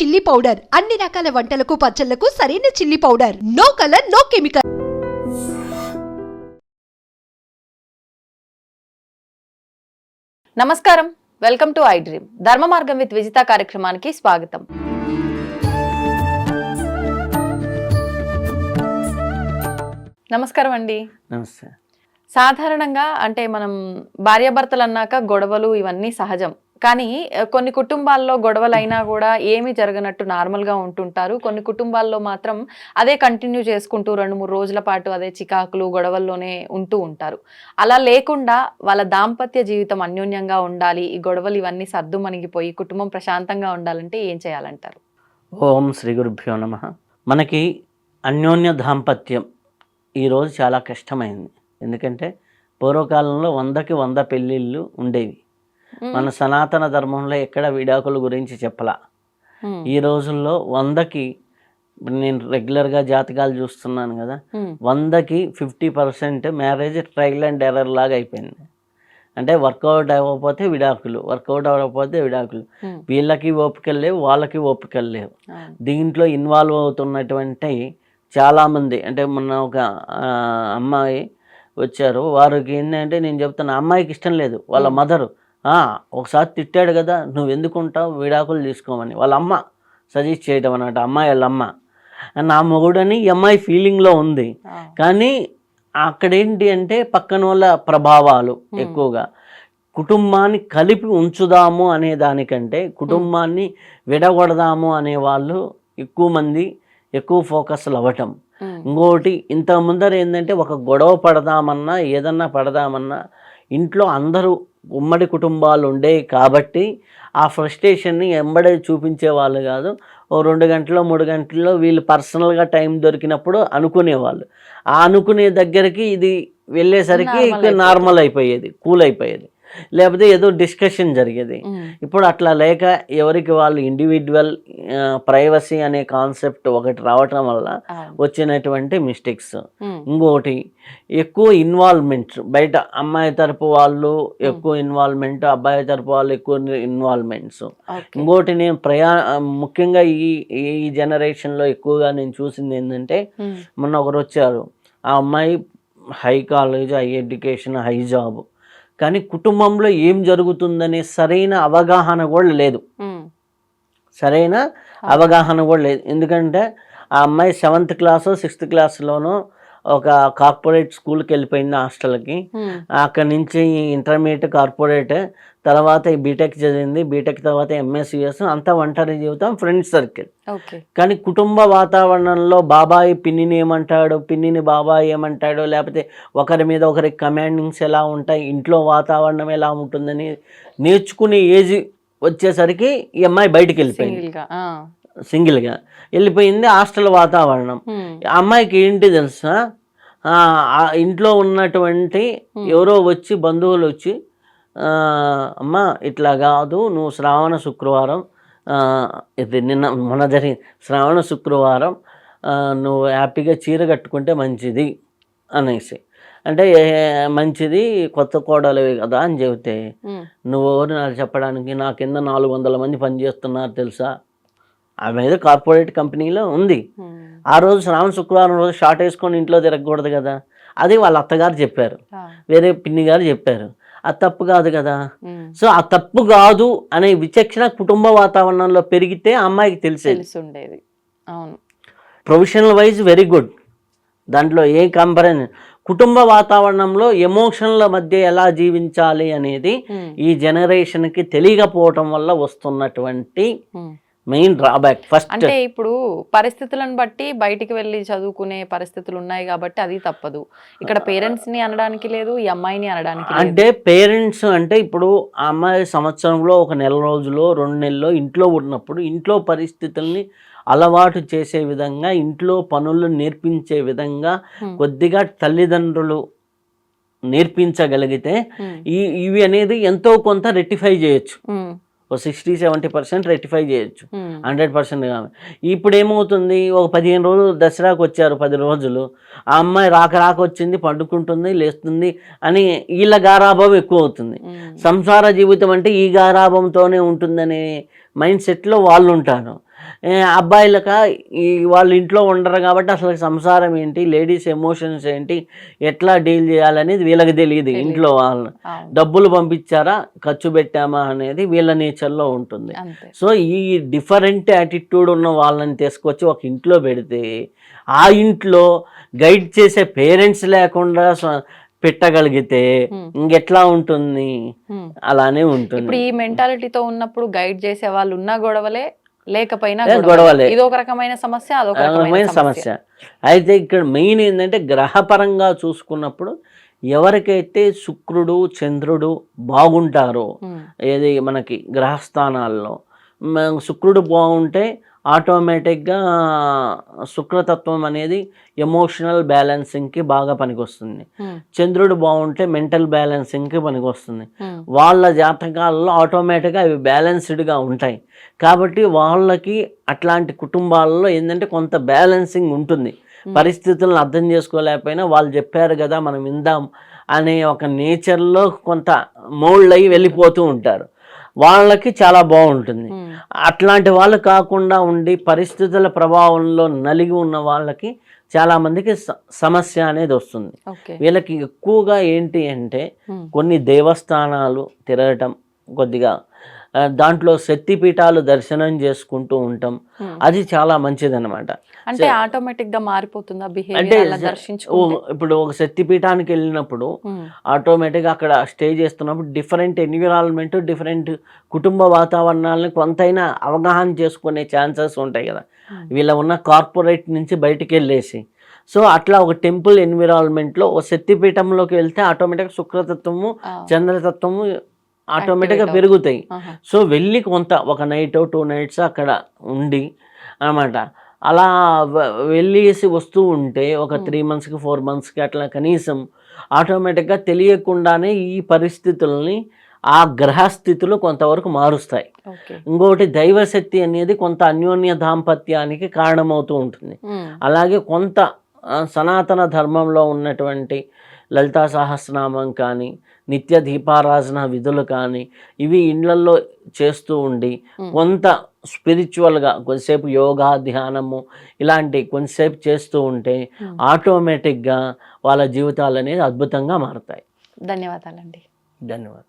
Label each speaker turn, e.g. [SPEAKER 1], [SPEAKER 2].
[SPEAKER 1] Chilli powder అన్ని రకాల వంటలకు పచ్చళ్ళకు సరైన chilli powder no colour no chemical
[SPEAKER 2] నమస్కారం. Welcome to I dream Dharma Margam with Vijitha కార్యక్రమానికి స్వాగతం. నమస్కారం అండి.
[SPEAKER 3] నమస్తే.
[SPEAKER 2] సాధారణంగా అంటే మనం భార్యాభర్తలు అన్నాక గొడవలు ఇవన్నీ సహజం. కానీ కొన్ని కుటుంబాల్లో గొడవలు అయినా కూడా ఏమీ జరగనట్టు నార్మల్గా ఉంటుంటారు. కొన్ని కుటుంబాల్లో మాత్రం అదే కంటిన్యూ చేసుకుంటూ రెండు మూడు రోజుల పాటు అదే చికాకులు గొడవల్లోనే ఉంటూ ఉంటారు. అలా లేకుండా వాళ్ళ దాంపత్య జీవితం అన్యోన్యంగా ఉండాలి ఈ గొడవలు ఇవన్నీ సర్దుమణిగిపోయి కుటుంబం ప్రశాంతంగా ఉండాలంటే ఏం చేయాలంటారు?
[SPEAKER 3] ఓం శ్రీ గురుభ్యో నమ. మనకి అన్యోన్య దాంపత్యం ఈరోజు చాలా కష్టమైంది. ఎందుకంటే పూర్వకాలంలో వందకి వంద పెళ్ళిళ్ళు ఉండేవి. మన సనాతన ధర్మంలో ఎక్కడ విడాకుల గురించి చెప్పలా. ఈ రోజుల్లో వందకి నేను రెగ్యులర్గా జాతకాలు చూస్తున్నాను కదా వందకి fifty percent marriage trial and error లాగా అయిపోయింది. అంటే వర్కౌట్ అవ్వకపోతే విడాకులు వర్కౌట్ అవ్వకపోతే విడాకులు. వీళ్ళకి ఓపికలు లేవు వాళ్ళకి ఓపికలు లేవు. దీంట్లో ఇన్వాల్వ్ అవుతున్నటువంటి చాలామంది అంటే మొన్న ఒక అమ్మాయి వచ్చారు. వారికి ఏంటంటే నేను చెప్తున్నా అమ్మాయికి ఇష్టం లేదు వాళ్ళ. మదరు. ఒకసారి తిట్టాడు కదా నువ్వు ఎందుకు ఉంటావు విడాకులు తీసుకోమని. వాళ్ళ అమ్మ సజెస్ట్ చేయడం అన్నమాట. అమ్మాయి వాళ్ళ అమ్మ. నా మొగుడని ఈ అమ్మాయి ఫీలింగ్లో ఉంది. కానీ అక్కడ ఏంటి అంటే పక్కన వాళ్ళ ప్రభావాలు. ఎక్కువగా. కుటుంబాన్ని కలిపి ఉంచుదాము అనే దానికంటే కుటుంబాన్ని విడగొడదాము అనే వాళ్ళు ఎక్కువ మంది ఎక్కువ ఫోకస్లు అవ్వటం. ఇంకోటి ఇంత ముందర ఏంటంటే ఒక గొడవ పడదామన్నా ఏదన్నా పడదామన్నా ఇంట్లో అందరూ ఉమ్మడి కుటుంబాలు ఉండేవి కాబట్టి ఆ ఫ్రస్ట్రేషన్ని ఎంబడే చూపించే వాళ్ళు కాదు. ఓ రెండు గంటల్లో మూడు గంటల్లో వీళ్ళు పర్సనల్గా టైం దొరికినప్పుడు అనుకునేవాళ్ళు. ఆ అనుకునే దగ్గరికి ఇది వెళ్ళేసరికి. నార్మల్ అయిపోయేది కూల్ అయిపోయేది. లేకపోతే ఏదో డిస్కషన్ జరిగేది. ఇప్పుడు అట్లా లేక ఎవరికి వాళ్ళు ఇండివిజువల్ ప్రైవసీ అనే కాన్సెప్ట్ ఒకటి రావటం వల్ల. వచ్చినటువంటి మిస్టేక్స్ ఇంకోటి ఎక్కువ ఇన్వాల్వ్మెంట్ బయట అమ్మాయి తరపు వాళ్ళు ఎక్కువ ఇన్వాల్వ్మెంట్ అబ్బాయి తరపు వాళ్ళు ఎక్కువ ఇన్వాల్వ్మెంట్స్. ఇంకోటి నేను ప్రయా ముఖ్యంగా ఈ ఈ జనరేషన్లో ఎక్కువగా నేను చూసింది ఏంటంటే మొన్న ఒకరు వచ్చారు. ఆ అమ్మాయి high college high education high job. కానీ కుటుంబంలో ఏం జరుగుతుందనే సరైన అవగాహన కూడా లేదు. సరైన అవగాహన కూడా లేదు. ఎందుకంటే ఆ అమ్మాయి సెవెంత్ క్లాసు సిక్స్త్ క్లాస్లోనూ ఒక కార్పొరేట్ స్కూల్కి వెళ్ళిపోయింది హాస్టల్కి. అక్కడి నుంచి ఇంటర్మీడియట్ కార్పొరేట్ తర్వాత బీటెక్ చదివింది. బీటెక్ తర్వాత ఎంఎస్సిఎస్ అంతా ఒంటరి జీవితం ఫ్రెండ్స్ సర్కిల్. కానీ కుటుంబ వాతావరణంలో బాబాయ్ పిన్నిని ఏమంటాడు? పిన్నిని బాబాయ్ ఏమంటాడు? లేకపోతే ఒకరి మీద ఒకరికి కమాండింగ్స్ ఎలా ఉంటాయి? ఇంట్లో వాతావరణం ఎలా ఉంటుందని నేర్చుకునే ఏజ్ వచ్చేసరికి ఈ అమ్మాయి బయటికి వెళ్ళిపోయింది.
[SPEAKER 2] సింగిల్గా ఆ,
[SPEAKER 3] సింగిల్గా. వెళ్ళిపోయింది హాస్టల్ వాతావరణం. అమ్మాయికి ఏంటి తెలుసా? ఇంట్లో ఉన్నటువంటి ఎవరో వచ్చి బంధువులు వచ్చి అమ్మ ఇట్లా కాదు నువ్వు శ్రావణ శుక్రవారం ఇది నిన్న మొన్న జరిగి శ్రావణ శుక్రవారం నువ్వు హ్యాపీగా చీర కట్టుకుంటే మంచిది అనేసి. అంటే మంచిది కొత్త కోడలివి కదా అని చెబితే నువ్వు ఎవరు నాకు చెప్పడానికి? నా కింద నాలుగు వందల మంది పనిచేస్తున్నారు తెలుసా? ఆమె ఏదో కార్పొరేట్ కంపెనీలో ఉంది.
[SPEAKER 2] ఉమ్,
[SPEAKER 3] ఆ రోజు శ్రావణ శుక్రవారం రోజు షార్ట్ వేసుకొని ఇంట్లో తిరగకూడదు కదా. అది వాళ్ళ అత్తగారు చెప్పారు. వేరే పిన్ని గారు చెప్పారు. అది తప్పు కాదు కదా.
[SPEAKER 2] ఉమ్,
[SPEAKER 3] సో ఆ తప్పు కాదు అనే విచక్షణ కుటుంబ వాతావరణంలో పెరిగితే అమ్మాయికి తెలిసేది.
[SPEAKER 2] తెలిసి ఉండేది అవును.
[SPEAKER 3] ప్రొఫెషనల్ వైజ్ వెరీ గుడ్ దాంట్లో ఏ కంపరేషన్? కుటుంబ వాతావరణంలో ఎమోషన్ల మధ్య ఎలా జీవించాలి అనేది
[SPEAKER 2] ఉమ్,
[SPEAKER 3] ఈ జనరేషన్కి తెలియకపోవటం వల్ల వస్తున్నటువంటి. మెయిన్ డ్రాబ్యాక్ ఫస్ట్
[SPEAKER 2] అంటే ఇప్పుడు పరిస్థితులను బట్టి బయటికి వెళ్ళి చదువుకునే పరిస్థితులు ఉన్నాయి కాబట్టి అది తప్పదు. ఇక్కడ పేరెంట్స్ని అనడానికి లేదు ఈ అమ్మాయిని అనడానికి
[SPEAKER 3] అంటే పేరెంట్స్ అంటే ఇప్పుడు ఆ అమ్మాయి సంవత్సరంలో ఒక నెల రోజులు రెండు నెలల్లో ఇంట్లో ఉన్నప్పుడు ఇంట్లో పరిస్థితుల్ని అలవాటు చేసే విధంగా ఇంట్లో పనులు నేర్పించే విధంగా. కొద్దిగా తల్లిదండ్రులు నేర్పించగలిగితే ఈ ఇవి అనేది ఎంతో కొంత రెక్టిఫై చేయొచ్చు. ఒక సిక్స్టీ సెవెంటీ పర్సెంట్ రెక్టిఫై చేయొచ్చు.
[SPEAKER 2] ఉమ్,
[SPEAKER 3] హండ్రెడ్ పర్సెంట్ ఇప్పుడు ఏమవుతుంది ఒక పదిహేను రోజులు దసరాకు వచ్చారు పది రోజులు. ఆ అమ్మాయి రాక రాక వచ్చింది పండుకుంటుంది లేస్తుంది అని వీళ్ళ గారాభం ఎక్కువ అవుతుంది
[SPEAKER 2] ఉమ్,
[SPEAKER 3] సంసార జీవితం అంటే ఈ గారాభంతోనే ఉంటుందనే మైండ్ సెట్లో వాళ్ళు ఉంటారు అబ్బాయిలక ఈ వాళ్ళ ఇంట్లో ఉండరు కాబట్టి అసలు సంసారం ఏంటి లేడీస్ ఎమోషన్స్ ఏంటి ఎట్లా డీల్ చేయాలనేది వీళ్ళకి తెలియదు ఇంట్లో వాళ్ళని
[SPEAKER 2] అవును.
[SPEAKER 3] డబ్బులు పంపించారా ఖర్చు పెట్టామా అనేది వీళ్ళ నేచర్లో ఉంటుంది సో ఈ డిఫరెంట్ యాటిట్యూడ్ ఉన్న వాళ్ళని తీసుకొచ్చి ఒక ఇంట్లో పెడితే ఆ ఇంట్లో గైడ్ చేసే పేరెంట్స్ లేకుండా పెట్టగలిగితే. ఇంకెట్లా ఉంటుంది. అలానే
[SPEAKER 2] ఇప్పుడు
[SPEAKER 3] ఉంటుంది
[SPEAKER 2] ఈ మెంటాలిటీతో ఉన్నప్పుడు గైడ్ చేసే వాళ్ళు ఉన్న గొడవలే లేకపోయినా గొడవలే. ఇది ఒక రకమైన సమస్య అదొక
[SPEAKER 3] రకమైన
[SPEAKER 2] రకమైన సమస్య.
[SPEAKER 3] అయితే ఇక్కడ మెయిన్ ఏంటంటే గ్రహపరంగా చూసుకున్నప్పుడు ఎవరికైతే శుక్రుడు చంద్రుడు బాగుంటారో ఏది మనకి గ్రహస్థానాల్లో శుక్రుడు బాగుంటే ఆటోమేటిక్గా శుక్రతత్వం అనేది ఎమోషనల్ బ్యాలెన్సింగ్కి బాగా పనికొస్తుంది. చంద్రుడు బాగుంటే మెంటల్ బ్యాలెన్సింగ్కి పనికొస్తుంది. వాళ్ళ జాతకాల్లో ఆటోమేటిక్గా అవి బ్యాలెన్స్డ్గా ఉంటాయి. కాబట్టి వాళ్ళకి అట్లాంటి కుటుంబాల్లో ఏంటంటే కొంత బ్యాలెన్సింగ్ ఉంటుంది. పరిస్థితులను అర్థం చేసుకోలేకపోయినా వాళ్ళు చెప్పారు కదా మనం ఇందాం అనే ఒక నేచర్లో కొంత మోల్డ్ అయ్యి వెళ్ళిపోతూ ఉంటారు. వాళ్ళకి చాలా బాగుంటుంది. అట్లాంటి వాళ్ళు కాకుండా ఉండి పరిస్థితుల ప్రభావంలో నలిగి ఉన్న వాళ్ళకి చాలామందికి సమస్య అనేది వస్తుంది. వీళ్ళకి ఎక్కువగా ఏంటి అంటే కొన్ని దేవస్థానాలు తిరగటం కొద్దిగా దాంట్లో శక్తిపీఠాలు దర్శనం చేసుకుంటూ ఉంటాం.
[SPEAKER 2] ఉమ్.
[SPEAKER 3] అది చాలా మంచిదన్నమాట.
[SPEAKER 2] అంటే ఆటోమేటిక్గా మారిపోతుందా
[SPEAKER 3] అంటే ఇప్పుడు ఒక శక్తిపీఠానికి వెళ్ళినప్పుడు
[SPEAKER 2] ఉమ్,
[SPEAKER 3] ఆటోమేటిక్గా అక్కడ స్టే చేస్తున్నప్పుడు డిఫరెంట్ ఎన్విరాన్మెంట్ డిఫరెంట్ కుటుంబ వాతావరణాలను కొంతైనా అవగాహన చేసుకునే ఛాన్సెస్ ఉంటాయి కదా.
[SPEAKER 2] Hmm.
[SPEAKER 3] వీళ్ళ ఉన్న కార్పొరేట్ నుంచి బయటికి వెళ్ళేసి. సో అట్లా ఒక టెంపుల్ ఎన్విరాన్మెంట్లో ఒక శక్తిపీఠంలోకి వెళ్తే ఆటోమేటిక్గా శుక్రతత్వము చంద్రతత్వము ఆటోమేటిక్గా పెరుగుతాయి. సో వెళ్ళి కొంత ఒక నైట్ టూ నైట్స్ అక్కడ ఉండి అన్నమాట. అలా వెళ్ళేసి వస్తూ ఉంటే ఒక. త్రీ మంత్స్కి ఫోర్ మంత్స్కి అట్లా కనీసం ఆటోమేటిక్గా తెలియకుండానే ఈ పరిస్థితుల్ని ఆ గ్రహస్థితులు కొంతవరకు మారుస్తాయి.
[SPEAKER 2] ఓకే.
[SPEAKER 3] ఇంకొకటి దైవశక్తి అనేది కొంత అన్యోన్య దాంపత్యానికి కారణమవుతూ ఉంటుంది. అలాగే కొంత సనాతన ధర్మంలో ఉన్నటువంటి లలితా సహస్రనామం కానీ నిత్య దీపారాధన విధులు కానీ ఇవి ఇండ్లల్లో చేస్తూ ఉండి. కొంత స్పిరిచువల్గా కొద్దిసేపు యోగా ధ్యానము ఇలాంటి కొంతసేపు చేస్తూ ఉంటే. ఆటోమేటిక్గా వాళ్ళ జీవితాలు అనేది అద్భుతంగా మారుతాయి
[SPEAKER 2] ధన్యవాదాలండి
[SPEAKER 3] ధన్యవాదాలు